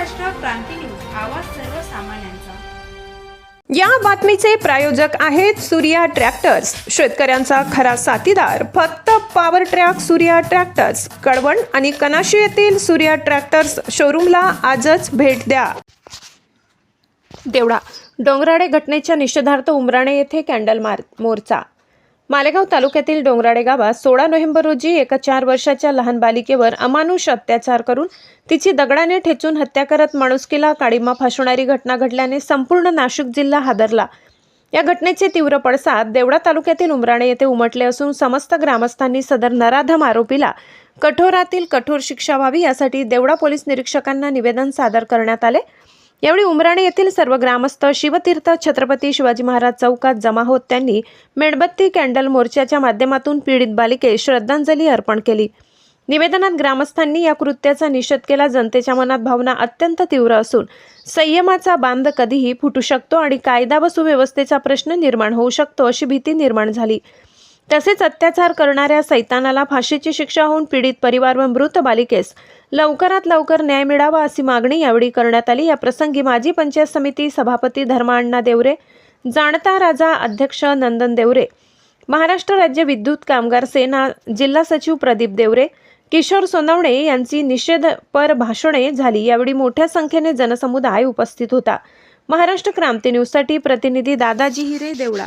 क्रांती news आवाज सर्वसामान्यांचा. या बातमीचे प्रायोजक आहेत सूर्या ट्रॅक्टर्स. शेतकऱ्यांचा खरा साथीदार फक्त power track Surya tractors. Kalwan आणि कनाशी येथील सूर्या ट्रॅक्टर्स शोरूमला आजच भेट द्या. देवडा डोंगराडे घटनेच्या निषेधार्थ उमराणे येथे कॅन्डल मार मोर्चा. मालेगाव तालुक्यातील डोंगराडे गावात सोळा नोव्हेंबर रोजी एका चार वर्षाच्या लहान बालिकेवर अमानुष अत्याचार करून तिची दगडाने ठेचून हत्या करत माणुसकीला काळीमा फासणारी घटना घडल्याने संपूर्ण नाशिक जिल्हा हादरला. या घटनेचे तीव्र पडसाद देवडा तालुक्यातील उमराणे येथे उमटले असून समस्त ग्रामस्थांनी सदर नराधम आरोपीला कठोरातील कठोर शिक्षा व्हावी यासाठी देवडा पोलीस निरीक्षकांना निवेदन सादर करण्यात आले. यावेळी उमराणे येथील सर्व ग्रामस्थ शिवतीर्थ छत्रपती शिवाजी महाराज चौकात जमा होत त्यांनी मेणबत्ती कॅन्डल मोर्चाच्या माध्यमातून पीडित बालिकेस श्रद्धांजली अर्पण केली. निवेदनात ग्रामस्थांनी या कृत्याचा निषेध केला. जनतेच्या मनात भावना अत्यंत तीव्र असून संयमाचा बांध कधीही फुटू शकतो आणि कायदा व सुव्यवस्थेचा प्रश्न निर्माण होऊ शकतो अशी भीती निर्माण झाली. तसेच अत्याचार करणाऱ्या सैतानाला फाशीची शिक्षा होऊन पीडित परिवार व मृत बालिकेस लवकरात लवकर न्याय मिळावा अशी मागणी यावेळी करण्यात आली. या प्रसंगी माजी पंचायत समिती सभापती धर्माण्णा देवरे जाणता राजा अध्यक्ष नंदन देवरे महाराष्ट्र राज्य विद्युत कामगार सेना जिल्हा सचिव प्रदीप देवरे किशोर सोनवणे यांची निषेधपर भाषणे झाली. यावेळी मोठ्या संख्येने जनसमुदाय उपस्थित होता. महाराष्ट्र क्रांती न्यूजसाठी प्रतिनिधी दादाजी हिरे देवळा.